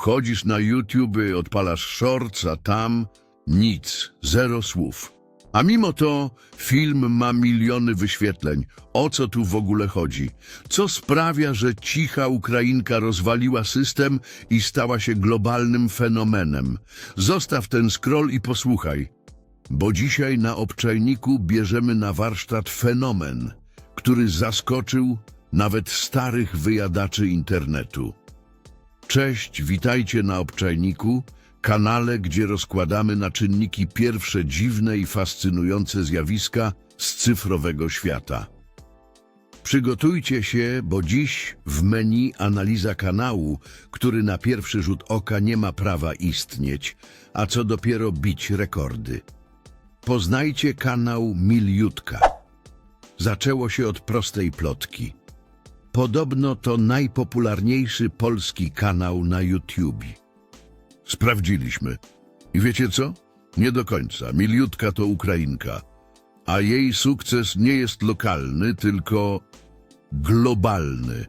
Wchodzisz na YouTube, odpalasz shorts, a tam nic, zero słów. A mimo to film ma miliony wyświetleń. O co tu w ogóle chodzi? Co sprawia, że cicha Ukrainka rozwaliła system i stała się globalnym fenomenem? Zostaw ten scroll i posłuchaj. Bo dzisiaj na obczajniku bierzemy na warsztat fenomen, który zaskoczył nawet starych wyjadaczy internetu. Cześć, witajcie na Obczajniku, kanale, gdzie rozkładamy na czynniki pierwsze dziwne i fascynujące zjawiska z cyfrowego świata. Przygotujcie się, bo dziś w menu analiza kanału, który na pierwszy rzut oka nie ma prawa istnieć, a co dopiero bić rekordy. Poznajcie kanał Miliutka. Zaczęło się od prostej plotki. Podobno to najpopularniejszy polski kanał na YouTube. Sprawdziliśmy. I wiecie co? Nie do końca. Miliutka to Ukrainka. A jej sukces nie jest lokalny, tylko globalny.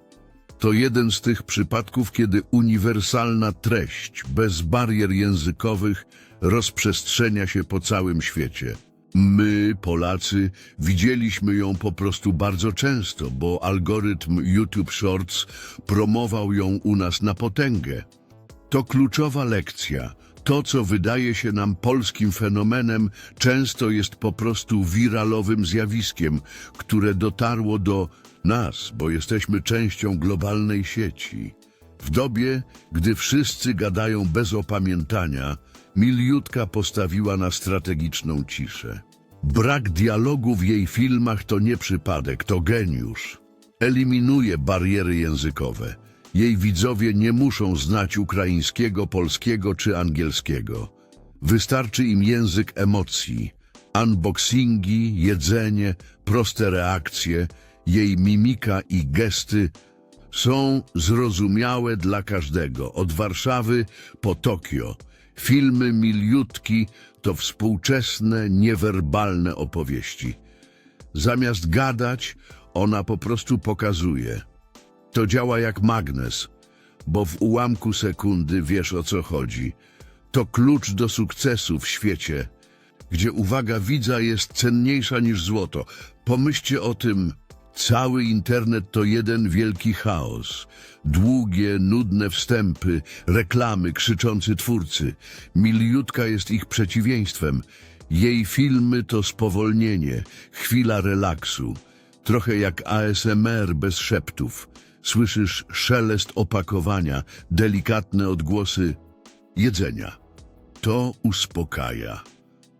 To jeden z tych przypadków, kiedy uniwersalna treść, bez barier językowych, rozprzestrzenia się po całym świecie. My, Polacy, widzieliśmy ją po prostu bardzo często, bo algorytm YouTube Shorts promował ją u nas na potęgę. To kluczowa lekcja. To, co wydaje się nam polskim fenomenem, często jest po prostu wiralowym zjawiskiem, które dotarło do nas, bo jesteśmy częścią globalnej sieci. W dobie, gdy wszyscy gadają bez opamiętania, Miliutka postawiła na strategiczną ciszę. Brak dialogu w jej filmach to nie przypadek, to geniusz. Eliminuje bariery językowe. Jej widzowie nie muszą znać ukraińskiego, polskiego czy angielskiego. Wystarczy im język emocji, unboxingi, jedzenie, proste reakcje, jej mimika i gesty są zrozumiałe dla każdego, od Warszawy po Tokio. Filmy miliutki to współczesne, niewerbalne opowieści. Zamiast gadać, ona po prostu pokazuje. To działa jak magnes, bo w ułamku sekundy wiesz o co chodzi. To klucz do sukcesu w świecie, gdzie uwaga widza jest cenniejsza niż złoto. Pomyślcie o tym, cały internet to jeden wielki chaos. Długie, nudne wstępy, reklamy, krzyczący twórcy. Miliutka jest ich przeciwieństwem. Jej filmy to spowolnienie, chwila relaksu. Trochę jak ASMR bez szeptów. Słyszysz szelest opakowania, delikatne odgłosy jedzenia. To uspokaja.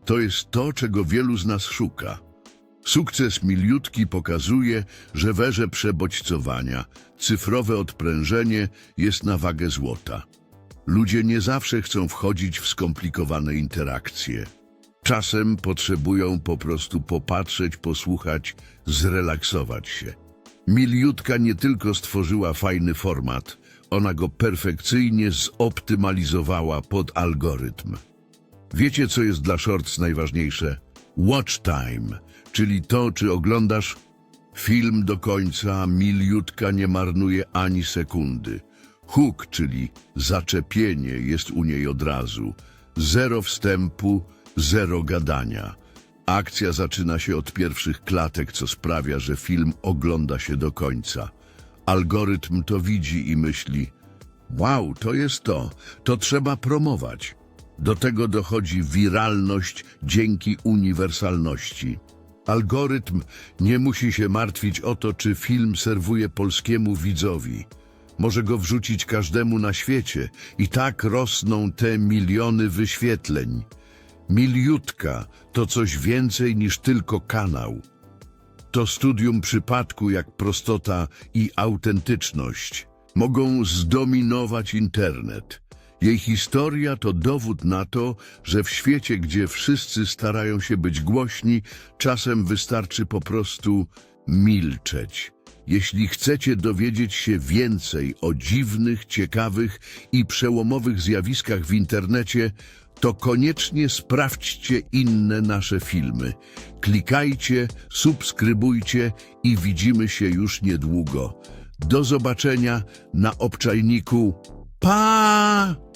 To jest to, czego wielu z nas szuka. Sukces miliutki pokazuje, że w erze przebodźcowania cyfrowe odprężenie jest na wagę złota. Ludzie nie zawsze chcą wchodzić w skomplikowane interakcje. Czasem potrzebują po prostu popatrzeć, posłuchać, zrelaksować się. Miliutka nie tylko stworzyła fajny format, ona go perfekcyjnie zoptymalizowała pod algorytm. Wiecie, co jest dla shorts najważniejsze? Watch time, czyli to, czy oglądasz film do końca, miliutka nie marnuje ani sekundy. Hook, czyli zaczepienie, jest u niej od razu. Zero wstępu, zero gadania. Akcja zaczyna się od pierwszych klatek, co sprawia, że film ogląda się do końca. Algorytm to widzi i myśli: Wow, to jest to, to trzeba promować. Do tego dochodzi wiralność dzięki uniwersalności. Algorytm nie musi się martwić o to, czy film serwuje polskiemu widzowi. Może go wrzucić każdemu na świecie i tak rosną te miliony wyświetleń. Miliutka to coś więcej niż tylko kanał. To studium przypadku jak prostota i autentyczność mogą zdominować internet. Jej historia to dowód na to, że w świecie, gdzie wszyscy starają się być głośni, czasem wystarczy po prostu milczeć. Jeśli chcecie dowiedzieć się więcej o dziwnych, ciekawych i przełomowych zjawiskach w internecie, to koniecznie sprawdźcie inne nasze filmy. Klikajcie, subskrybujcie i widzimy się już niedługo. Do zobaczenia na obczajniku Pa!